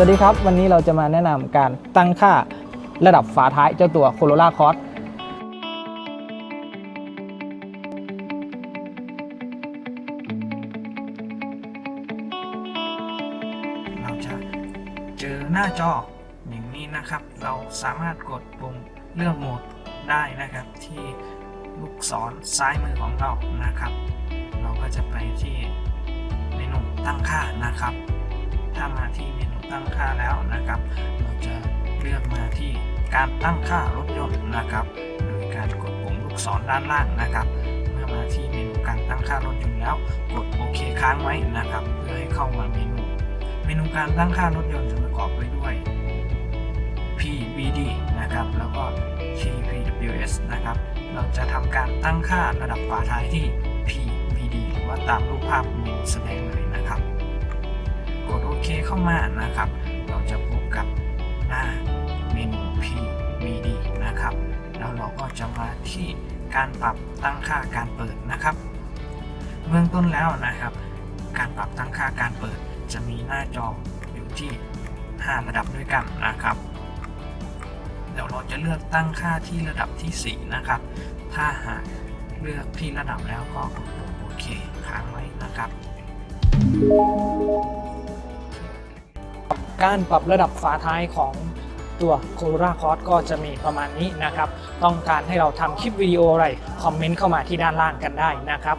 สวัสดีครับ วันนี้เราจะมาแนะนำการตั้งค่าระดับฝาท้ายเจ้าตัว Corolla Cross เราจะเจอหน้าจออย่างนี้นะครับ เราสามารถกดปุ่มเลือกโหมดได้นะครับ ที่ลูกศรซ้ายมือของเรานะครับ เราก็จะไปที่เมนูตั้งค่านะครับ ถ้ามาที่เมนูตั้งค่าแล้วนะครับ เราจะเลือกมาที่การตั้งค่ารถยนต์นะครับ โดยการกดปุ่มลูกศรด้านล่างนะครับ เมื่อมาที่เมนูการตั้งค่ารถยนต์แล้ว กดโอเคค้างไว้นะครับ เพื่อให้เข้ามาเมนู เมนูการตั้งค่ารถยนต์จะประกอบไปด้วย PBD นะครับ แล้วก็ TPWS นะครับ เราจะทำการตั้งค่าระดับฝาท้ายที่ PBD หรือว่าตามรูปภาพเมนูแสดงเลย เข้ามานะครับ เราจะพบกับหน้าเมนู PVD นะครับ แล้วเราก็จะมาที่การปรับตั้งค่าการเปิดนะครับ เบื้องต้นแล้วนะครับ การปรับตั้งค่าการเปิด จะมีหน้าจออยู่ที่ 5 ระดับด้วยกันนะครับเดี๋ยวเราจะเลือกตั้งค่าที่ระดับที่ 4 นะครับ ถ้าหากเลือกที่ระดับแล้วก็กดปุ่มโอเคค้างไว้นะครับ การปรับระดับฝาท้ายของตัว Corolla Cross ก็จะมีประมาณนี้นะครับ ต้องการให้เราทำคลิปวิดีโออะไร คอมเมนต์เข้ามาที่ด้านล่างกันได้นะครับ